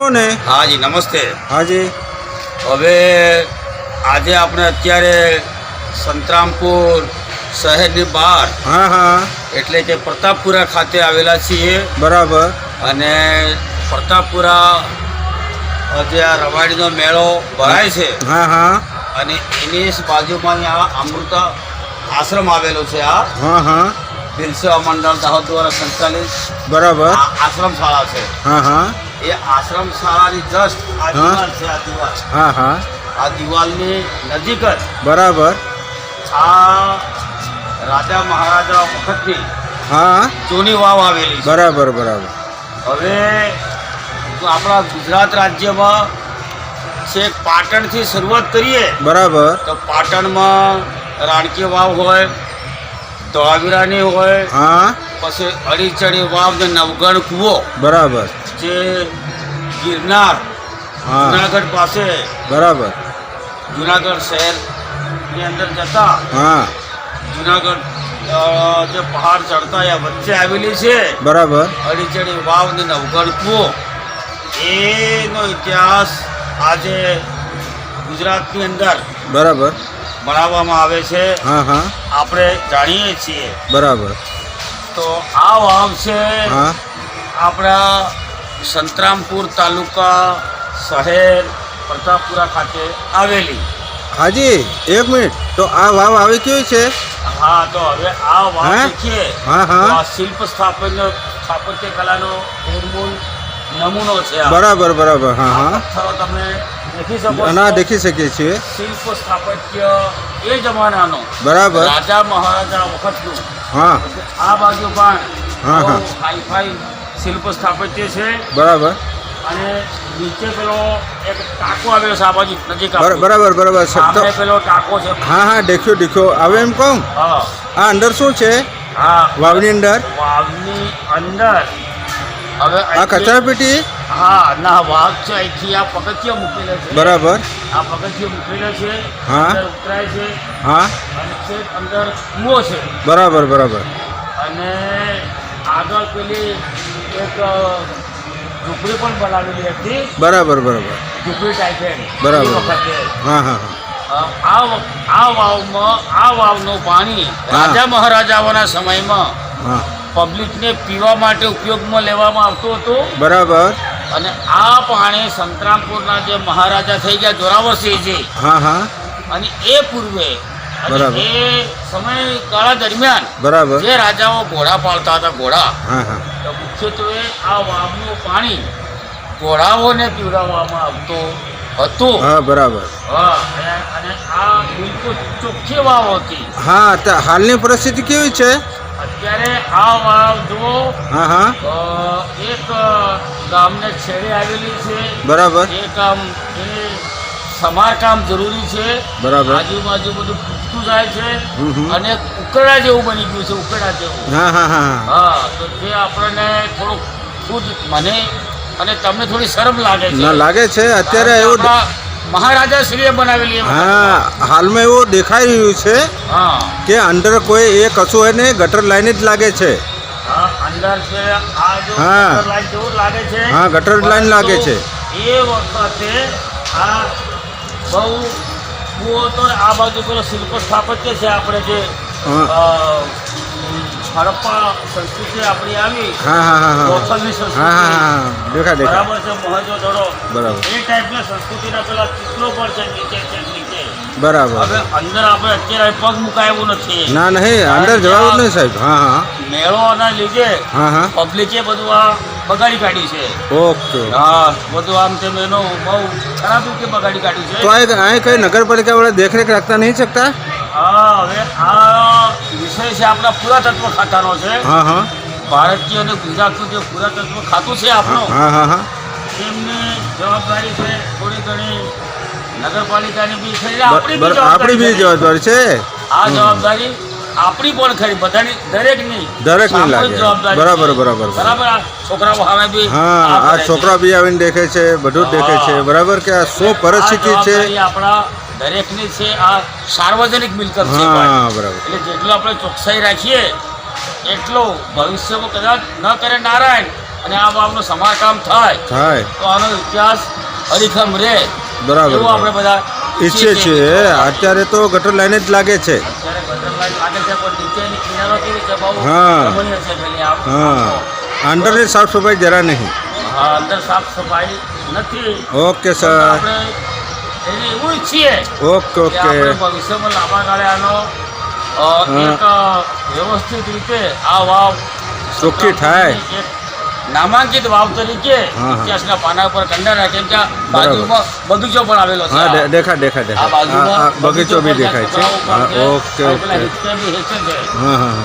ને? હાજી નમસ્તે. હાજી. હવે આજે આપણે અત્યારે સંતરામપુર શહેરની બહાર હા હા. એટલે કે પ્રતાપપુરા ખાતે આવેલા છીએ. બરાબર. અને પ્રતાપપુરા જે આ રવાડીનો મેળો ભરાય છે. હા હા. અને એની બાજુમાં આ અમૃત આશ્રમ આવેલો છે આ. હા હા. બિરસા મંડળ દાહોદ દ્વારા સંચાલિત બરાબર. આશ્રમ શાળા છે. હા હા. એ આશ્રમ શાળાની જસ્ટ આ. દિવાલ છે આ દિવાલ. હા હા. આ દિવાલની નજીક જ બરાબર. આ રાજા મહારાજા વખતની હા. જૂની વાવ આવેલી બરાબર બરાબર. હવે આપણા ગુજરાત રાજ્યમાં છેક પાટણથી શરૂઆત કરીએ બરાબર. તો પાટણમાં રાણકી વાવ હોય ધોળાવીરાની હોય હા. પછી અડીચડી વાવ ને નવગણ કૂવો. બરાબર. જે ગિરનાર જુનાગઢ પાસે બરાબર. જુનાગઢ શહેરની અંદર જતા હા. જુનાગઢ જે પહાડ ચડતા એ વચ્ચે આવેલી છે. બરાબર. અડીચડી વાવ ને નવગઢ કૂવો એનો ઇતિહાસ આજે ગુજરાતની અંદર બરાબર. ભણાવવામાં આવે છે. હા હા. આપણે જાણીએ છીએ. બરાબર. તો આ વાવ છે આપણા સંતરામપુર તાલુકા શહેર પ્રતાપપુરા ખાતે આવેલી. હાજી એક મિનિટ. તો આ વાવ આવી કેવી છે? હા તો હવે આ વાવ છે હા, હા. શિલ્પ સ્થાપત્ય સ્થાપત્ય કલાનો મૂળમૂળ નમૂનો છે આ. બરાબર બરાબર. હા હા. પથ્થરો તમે દેખી શકો ના. દેખી શકીએ છીએ. શિલ્પ સ્થાપત્ય એ જમાનાનો. બરાબર. રાજા મહારાજા વખતનું. હા. આ બાજુ પણ હા, હા. હાઈ હાઈફાઈ શિલ્પ સ્થાપત્ય છે. બરાબર. અને નીચે પેલો એક ટાંકો આવેલો છે આ નજીક બર- બરાબર બરાબર. છે પેલો ટાંકો છે. હા હા દેખ્યો દેખ્યો. હવે એમ કહું? હા. આ અંદર શું છે? હા. વાવની અંદર? વાવની અંદર. હવે આ કચરાપેટી હા ના વાઘ છે. અહીંથી આ પગથિયા મૂકેલા છે. બરાબર. આ પગથિયા મૂકેલા છે. હા. ઉતરાય છે. હા. અને અંદર કૂવો છે. બરાબર બરાબર. અને આગળ પેલી એક ઝૂંપડી પણ બનાવેલી હતી. બરાબર બરાબર. ઝૂંપડી ટાઈપ બરાબર. હા હા હા. આ આ વાવમાં આ વાવનું પાણી રાજા મહારાજાઓના સમયમાં પબ્લિકને પીવા માટે ઉપયોગમાં લેવામાં આવતું હતું. બરાબર. અને આ પાણી સંતરામપુરના જે મહારાજા થઈ ગયા જોરાવરસિંહજી. હા હા. અને એ પૂર્વે બરાબર. એ સમયગાળા દરમિયાન બરાબર. જે રાજાઓ ઘોડા પાળતા હતા ઘોડા હા હા. મુખ્યત્વે આ વાવનું પાણી ઘોડાઓને પીવડાવવામાં આવતું હતું. હા બરાબર. હા અને આ બિલકુલ ચોખ્ખી વાવ હતી. હા હાલની પરિસ્થિતિ કેવી છે? અત્યારે આ વાવ જુઓ હા હા. એક ગામને છેડે આવેલી છે. બરાબર. એક આમ એ સમારકામ જરૂરી છે. બરાબર. આજુબાજુ બધું ખૂટતું જાય છે. અને ઉકળા જેવું બની ગયું છે ઉકળા જેવું. હા હા હા. હા તો તે આપણને થોડુંક ખુદ મને અને તમને થોડી શરમ લાગે છે. ના લાગે છે. અત્યારે એવું મહારાજા શ્રીએ બનાવેલી હા હાલમાં એવું દેખાઈ રહ્યું છે હા. કે અંદર કોઈ એ કશું હોય ને ગટર લાઈન જ લાગે છે. હા, ગટર લાઈન લાગે છે. એ વખતે આ બહુ કૂવો તો આ બાજુ પેલો શિલ્પ સ્થાપત્ય છે આપણે જે હડપ્પા સંસ્કૃતિ આપણી આવી હા હા હા હા. લોથલની સંસ્કૃતિ. બરાબર છે મહજો દડો બરાબર. એ ટાઈપના સંસ્કૃતિના પેલા ચિત્રો પણ છે નીચે છે નીચે. બરાબર. હવે અંદર આપણે અત્યારે પગ મુકાય એવું નથી. ના નહીં અંદર જવાનું નહીં સાહેબ. હા હા. મેળોના લીધે હા હા. પબ્લિકે બધું આ બગાડી કાઢી છે. ઓકે. હા બધું આમ તેમ એનો બહુ ખરાબ રીતે બગાડી કાઢ્યું તો છે આ અહીં કઈ નગરપાલિકા વાળા દેખરેખ રાખતા નહીં શકતા? હા હવે આ વિષય છે આપણા પુરાતત્વ ખાતાનો છે. હા હા. ભારતીય અને ગુજરાતનું જે પુરાતત્વ ખાતું છે આપણું હા હા હા એમની જવાબદારી છે થોડી ઘણી નગરપાલિકાની બી છે. આપણી બી. જવાબદારી છે. આ જવાબદારી આપણી પણ ખરી બધાની દરેકની દરેકની લાગે. બરાબર, બરાબર, બરાબર. આ છોકરાઓ આવે બી હા આ. છોકરા બી આવીને દેખે છે બધું દેખે છે. બરાબર કે આ શું પરિસ્થિતિ છે. આપણા દરેકની છે આ સાર્વજનિક મિલકત છે હા બરાબર. એટલે જેટલું આપણે ચોકસાઈ રાખીએ એટલું ભવિષ્યમાં કદાચ ન કરે નારાયણ અને આ વાવનું સમારકામ થાય થાય. તો આનો ઇતિહાસ અડીખમ રહે. બરાબર આપણે બધા ઈચ્છીએ છીએ અત્યારે તો ગટર લાઈન જ લાગે છે. હા. અંદરની સાફ સફાઈ જરા નહીં હા અંદર સાફ સફાઈ નથી ઓકે સર એવું ઓકે ઓકે ભવિષ્યમાં લાંબા ગાળે આનો વ્યવસ્થિત રીતે આ વાવ સુખી થાય. નામાંકિત વાવ તરીકે. ઇતિહાસના પાના પર કંડારા કેમ કે બાજુમાં બગીચો પણ આવેલો છે. દેખાય દેખાય દેખા દેખા આ દેખા બાજુમાં હા, હા, બગીચો બી દેખાય છે. ઓકે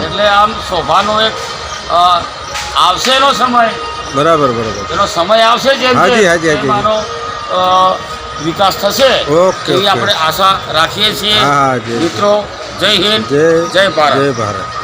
એટલે આમ શોભાનો એક આવશે એનો સમય. બરાબર બરાબર. એનો સમય આવશે જેમ હાજી, હાજી, હાજી. વિકાસ થશે. ઓકે, આપણે આશા રાખીએ છીએ. મિત્રો જય હિન્દ જય જય ભારત. જય ભારત.